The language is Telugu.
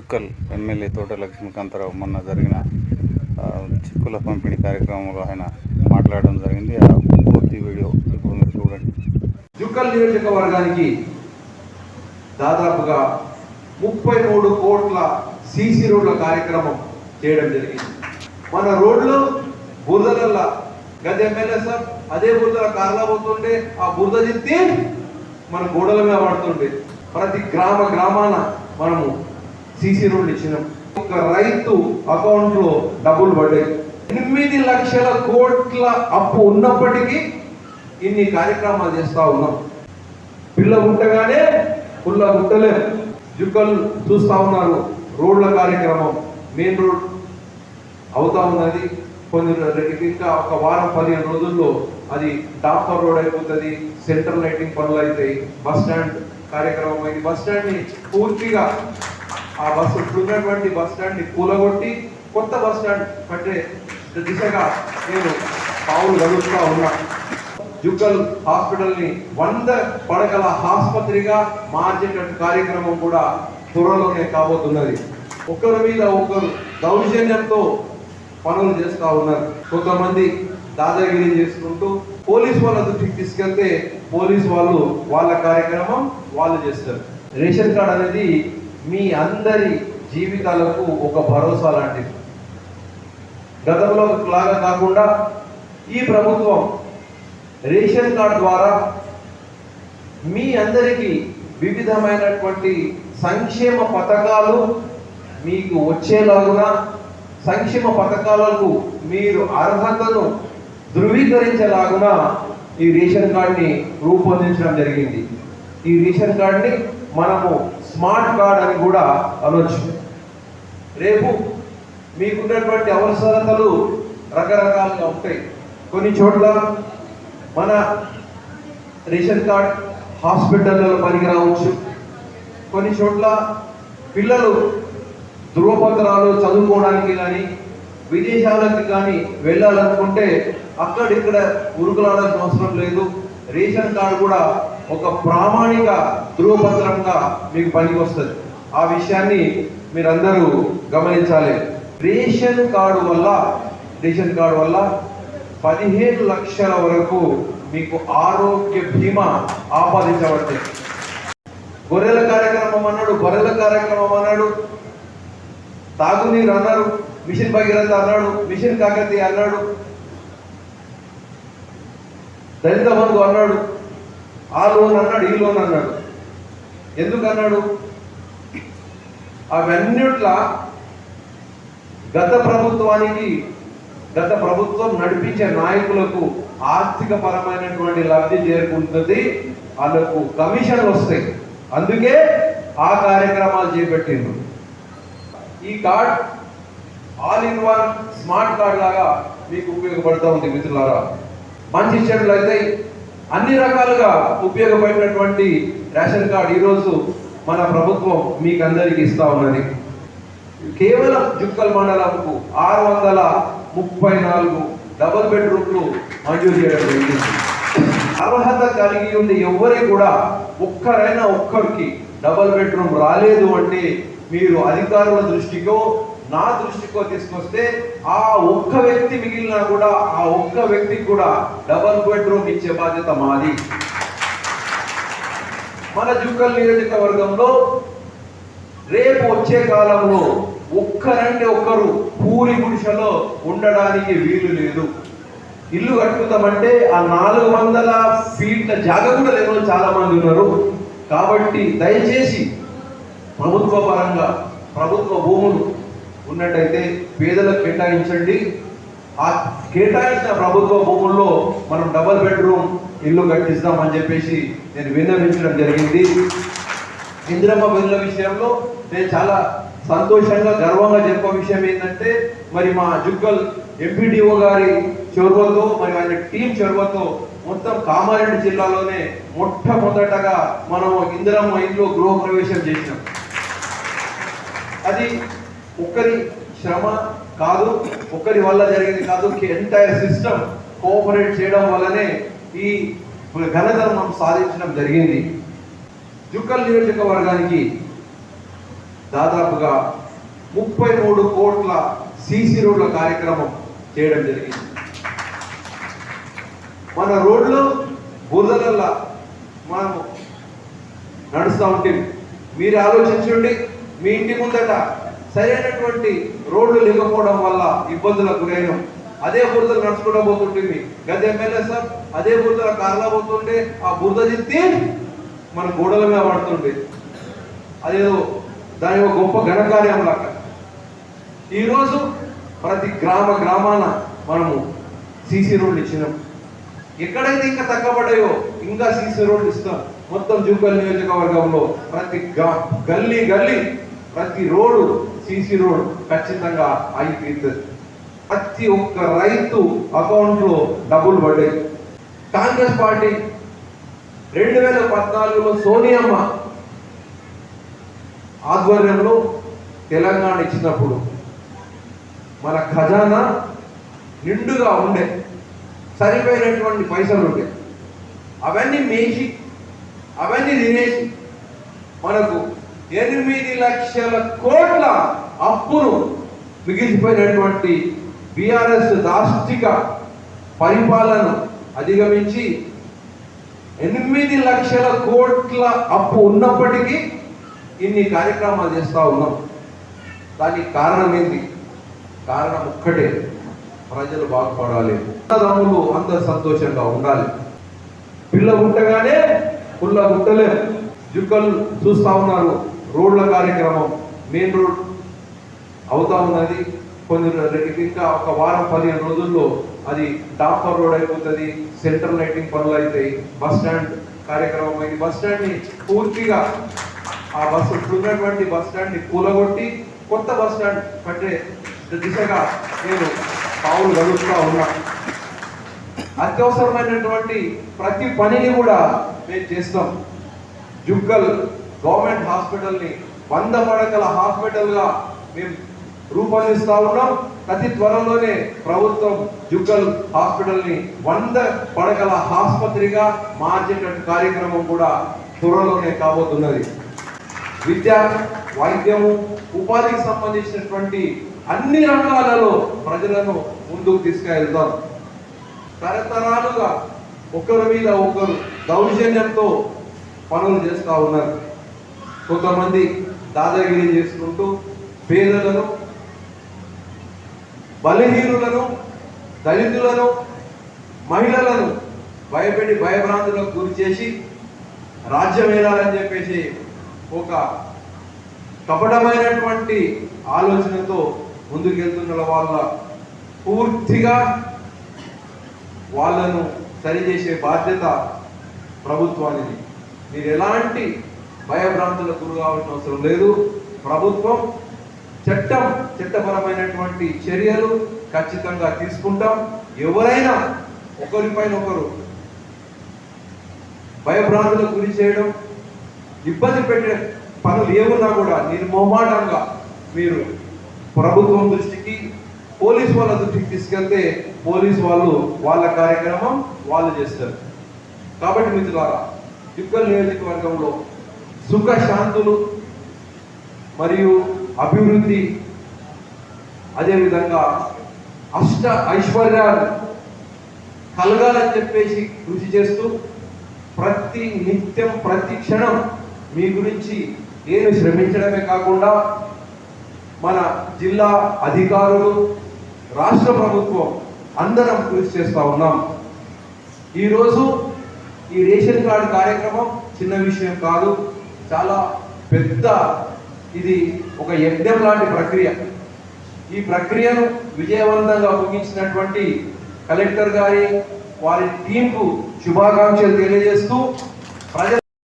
చుక్కల్ ఎమ్మెల్యే తోట లక్ష్మీకాంతరావు మొన్న జరిగిన చిక్కుల పంపిణీ కార్యక్రమంలో ఆయన మాట్లాడడం జరిగింది. ఆ పూర్తి వీడియో ఇప్పుడు మీరు చూడండి. జుక్కల్ నియోజకవర్గానికి దాదాపుగా ముప్పై మూడు కోట్ల సీసీ రోడ్ల కార్యక్రమం చేయడం జరిగింది. మన రోడ్లు బురదలల్లా. గత ఎమ్మెల్యే సార్ అదే బురదల కార్లా పోతుంటే ఆ బురద తిత్తి మన గోడల మీద పడుతుండే. ప్రతి గ్రామ గ్రామాన మనము సీసీ రోడ్లు ఇచ్చినాం. ఒక రైతు అకౌంట్లో డబ్బులు పడ్డాయి. ఎనిమిది లక్షల కోట్ల అప్పు ఉన్నప్పటికీ ఇన్ని కార్యక్రమాలు చేస్తా ఉన్నాం. పిల్ల గుట్టగానే పుల్ల గుట్టలే జుక్కలు చూస్తా ఉన్నారు. రోడ్ల కార్యక్రమం మెయిన్ రోడ్ అవుతా ఉన్నది. కొన్ని ఇంకా ఒక వారం పదిహేను రోజుల్లో అది డాంపర్ రోడ్ అయిపోతుంది. సెంట్రల్ లైటింగ్ పనులు అవుతాయి. బస్ స్టాండ్ కార్యక్రమం అయింది. బస్ స్టాండ్ని పూర్తిగా ఆ బస్సు ఇప్పుడున్నటువంటి బస్ స్టాండ్ని కూలగొట్టి కొత్త బస్ స్టాండ్ కట్టే దిశగా నేను పావులు గడుపుతా ఉన్నా. జుక్కల్ హాస్పిటల్ని వంద పడకల ఆసుపత్రిగా మార్చేటువంటి కార్యక్రమం కూడా త్వరలోనే కాబోతున్నది. ఒకరి మీద ఒకరు దౌర్జన్యంతో పనులు చేస్తూ ఉన్నారు. కొంతమంది దాదాగిరి చేసుకుంటూ పోలీస్ వాళ్ళ దృష్టికి తీసుకెళ్తే పోలీస్ వాళ్ళు వాళ్ళ కార్యక్రమం వాళ్ళు చేస్తారు. రేషన్ కార్డ్ అనేది మీ అందరి జీవితాలకు ఒక భరోసా లాంటిది. గతంలో లాగా కాకుండా ఈ ప్రభుత్వం రేషన్ కార్డ్ ద్వారా మీ అందరికీ వివిధమైనటువంటి సంక్షేమ పథకాలు మీకు వచ్చేలాగున సంక్షేమ పథకాలకు మీరు అర్హతను ధృవీకరించేలాగున ఈ రేషన్ కార్డ్ని రూపొందించడం జరిగింది. ఈ రేషన్ కార్డ్ని మనము స్మార్ట్ కార్డ్ అని కూడా అనొచ్చు. రేపు మీకున్నటువంటి అవసరతలు రకరకాలుగా ఉంటాయి. కొన్ని చోట్ల మన రేషన్ కార్డ్ హాస్పిటల్లో పనికి రావచ్చు కొన్ని చోట్ల పిల్లలు ధృవపత్రాలు చదువుకోవడానికి కానీ విదేశాలకు కానీ వెళ్ళాలనుకుంటే అక్కడిక్కడ ఉరుకులాడాల్సిన అవసరం లేదు. రేషన్ కార్డు కూడా ఒక ప్రామాణిక ధృవపత్రంగా మీకు పనికి వస్తుంది. ఆ విషయాన్ని మీరందరూ గమనించాలి. రేషన్ కార్డు వల్ల రేషన్ కార్డు వల్ల పదిహేను లక్షల వరకు మీకు ఆరోగ్య బీమా ఆపాదించబడుతుంది. గొర్రెల కార్యక్రమం అన్నాడు గొర్రెల కార్యక్రమం అన్నాడు తాగునీరు అన్నాడు మిషన్ భగీరథ అన్నాడు మిషన్ కాకతీయ అన్నాడు దళిత బంధు అన్నాడు ఆ లోన్ అన్నాడు ఈ లోన్ అన్నాడు. ఎందుకు అన్నాడు అవన్నిట్లా గత ప్రభుత్వానికి గత ప్రభుత్వం నడిపించే నాయకులకు ఆర్థిక పరమైనటువంటి లబ్ధి చేరుకుంటుంది వాళ్ళకు కమిషన్లు వస్తాయి. అందుకే ఆ కార్యక్రమాలు చేపట్టిండు ఈ card all in one smart card లాగా మీకు ఉపయోగపడుతూ ఉంది మిత్రులారా. మంచి చెడులు అయితే అన్ని రకాలుగా ఉపయోగపడినటువంటి రేషన్ కార్డ్ ఈరోజు మన ప్రభుత్వం మీకు అందరికీ ఇస్తా ఉన్నది. కేవలం జుక్కల్ మండలంకు ఆరు వందల ముప్పై నాలుగు డబుల్ బెడ్రూమ్లు మంజూరు చేయడం జరిగింది. అర్హత కలిగి ఉండే ఎవరికి కూడా ఒక్కరైనా ఒక్కరికి డబుల్ బెడ్రూమ్ రాలేదు అంటే మీరు అధికారుల దృష్టికో నా దృష్టికో తీసుకొస్తే ఆ ఒక్క వ్యక్తి మిగిలినా కూడా ఆ ఒక్క వ్యక్తికి కూడా డబుల్ బెడ్రూమ్ ఇచ్చే బాధ్యత మాది. మన జుక్కల్ నియోజకవర్గంలో రేపు వచ్చే కాలంలో ఒక్కరంటే ఒక్కరు పూరి గుడిసెలో ఉండడానికి వీలు లేదు. ఇల్లు కట్టుకుందామంటే ఆ నాలుగు వందల ఫీట్ల జాగ కూడా లేని చాలా మంది ఉన్నారు. కాబట్టి దయచేసి ప్రభుత్వ పరంగా ప్రభుత్వ భూములు ఉన్నట్టయితే పేదలకు కేటాయించండి. ఆ కేటాయించిన ప్రభుత్వ భూముల్లో మనం డబల్ బెడ్రూమ్ ఇల్లు కట్టిస్తామని చెప్పేసి నేను విన్నవించడం జరిగింది. ఇందిరమ్మ బిల్లుల విషయంలో నేను చాలా సంతోషంగా గర్వంగా చెప్పే విషయం ఏంటంటే మరి మా జుగ్గల్ ఎంపీడీఓ గారి చొరవతో మరి ఆయన టీం చొరవతో మొత్తం కామారెడ్డి జిల్లాలోనే మొట్టమొదటగా మనం ఇందిరమ్మ ఇంట్లో గృహప్రవేశం చేసినాం. అది ఒక్కరి శ్రమ కాదు ఒక్కరి వల్ల జరిగింది కాదు ఎంటైర్ సిస్టమ్ కోఆపరేట్ చేయడం వల్లనే ఈ ఘనతను మనం సాధించడం జరిగింది. జుక్కల్ నియోజకవర్గానికి దాదాపుగా ముప్పై మూడు కోట్ల సీసీ రోడ్ల కార్యక్రమం చేయడం జరిగింది. మన రోడ్లు బురదలల్లా మనము నడుస్తూ ఉంటే మీరు ఆలోచించండి మీ ఇంటి ముందట సరైన సరైనటువంటి రోడ్లు లేకపోవడం వల్ల ఇబ్బందులకు గురైన. అదే బురదలు నడుచుకుంటూ పోతుంటుంది గత ఎమ్మెల్యే సార్ అదే బురదల కార్లా పోతుంటే ఆ బురద తిత్తి మన గోడల మీద పడుతుండే. అదేదో దాని ఒక గొప్ప ఘనకార్యం లాగా. ఈరోజు ప్రతి గ్రామ గ్రామాన మనము సీసీ రోడ్లు ఇచ్చినాం. ఎక్కడైతే ఇంకా తగ్గబడ్డాయో ఇంకా సీసీ రోడ్లు ఇస్తాం. మొత్తం జూకల్ నియోజకవర్గంలో ప్రతి గ- గల్లీ గల్లీ ప్రతి రోడ్డు సీసీ రోడ్ ఖచ్చితంగా అయి తీరుతుంది ప్రతి ఒక్క రైతు అకౌంట్లో డబ్బులు పడ్డాయి. కాంగ్రెస్ పార్టీ రెండు వేల పద్నాలుగులో సోనియమ్మ ఆధ్వర్యంలో తెలంగాణ ఇచ్చినప్పుడు మన ఖజానా నిండుగా ఉండే సరిపోయినటువంటి పైసలు ఉండే. అవన్నీ మేసి అవన్నీ తినేసి మనకు ఎనిమిది లక్షల కోట్ల అప్పును మిగిలిపోయినటువంటి బీఆర్ఎస్ రాష్ట్రిక పరిపాలన అధిగమించి ఎనిమిది లక్షల కోట్ల అప్పు ఉన్నప్పటికీ ఇన్ని కార్యక్రమాలు చేస్తూ ఉన్నాం. దానికి కారణం ఏంటి కారణం ఒక్కటే. ప్రజలు బాగుపడాలి. అన్నదమ్ములు అందరు సంతోషంగా ఉండాలి. పిల్ల గుట్టగానే పుల్ల గుట్టలే జుక్కలు చూస్తా ఉన్నారు. రోడ్ల కార్యక్రమం మెయిన్ రోడ్ అవుతా ఉన్నది కొన్ని ఇంకా ఒక వారం పదిహేను రోజుల్లో అది డాంపర్ రోడ్ అయిపోతుంది సెంటర్ లైటింగ్ పనులు అవుతాయి బస్ స్టాండ్ కార్యక్రమం అయింది. బస్ స్టాండ్ని పూర్తిగా ఆ బస్సు ఉన్నటువంటి బస్ స్టాండ్ని కూలగొట్టి కొత్త బస్ స్టాండ్ కట్టే దిశగా నేను పావులు గడుపుతా ఉన్నా. అత్యవసరమైనటువంటి ప్రతి పనిని కూడా మేము చేస్తాం. జుగ్గల్ గవర్నమెంట్ హాస్పిటల్ని వంద పడకల హాస్పిటల్గా మేము రూపొందిస్తా ఉన్నాం. అతి త్వరలోనే ప్రభుత్వం జుగ్గల్ హాస్పిటల్ని వంద పడకల ఆసుపత్రిగా మార్చేటట్టు కార్యక్రమం కూడా త్వరలోనే కాబోతున్నది. విద్య వైద్యము ఉపాధికి సంబంధించినటువంటి అన్ని రంగాలలో ప్రజలను ముందుకు తీసుకెళ్తాం తరతరాలుగా ఒకరి మీద ఒకరు దౌర్జన్యంతో పనులు చేస్తూ ఉన్నారు. కొంతమంది దాదాగిరి చేసుకుంటూ పేదలను బలహీనులను దళితులను మహిళలను భయపెట్టి భయభ్రాంతులకు గురి చేసి రాజ్యం వేయాలని చెప్పేసి ఒక కపటమైనటువంటి ఆలోచనతో ముందుకెళ్తున్న వాళ్ళ పూర్తిగా వాళ్ళను సరిచేసే బాధ్యత ప్రభుత్వానికి మీరు ఎలాంటి భయభ్రాంతులకు గురి కావాల్సిన అవసరం లేదు. ప్రభుత్వం చట్టం చట్టపరమైనటువంటి చర్యలు ఖచ్చితంగా తీసుకుంటాం. ఎవరైనా ఒకరిపైన ఒకరు భయభ్రాంతులకు గురి చేయడం ఇబ్బంది పెట్టే పనులు ఏమున్నా కూడా నిర్మోమాటంగా మీరు ప్రభుత్వం దృష్టికి పోలీస్ వాళ్ళ దృష్టికి తీసుకెళ్తే పోలీస్ వాళ్ళు వాళ్ళ కార్యక్రమం వాళ్ళు చేస్తారు. కాబట్టి మిత్రులారా తిక్కల్ నియోజకవర్గంలో సుఖ శాంతులు మరియు అభివృద్ధి. అదేవిధంగా అష్ట ఐశ్వర్యాలు కలగాలని చెప్పేసి కృషి చేస్తూ ప్రతి నిత్యం ప్రతి క్షణం మీ గురించి నేను శ్రమించడమే కాకుండా మన జిల్లా అధికారులు రాష్ట్ర ప్రభుత్వం అందరం కృషి చేస్తూ ఉన్నాం. ఈరోజు ఈ రేషన్ కార్డు కార్యక్రమం చిన్న విషయం కాదు. చాలా పెద్ద ఇది ఒక యజ్ఞం లాంటి ప్రక్రియ. ఈ ప్రక్రియను విజయవంతంగా ముగించినటువంటి కలెక్టర్ గారి వారి టీంకు శుభాకాంక్షలు తెలియజేస్తూ ప్రజల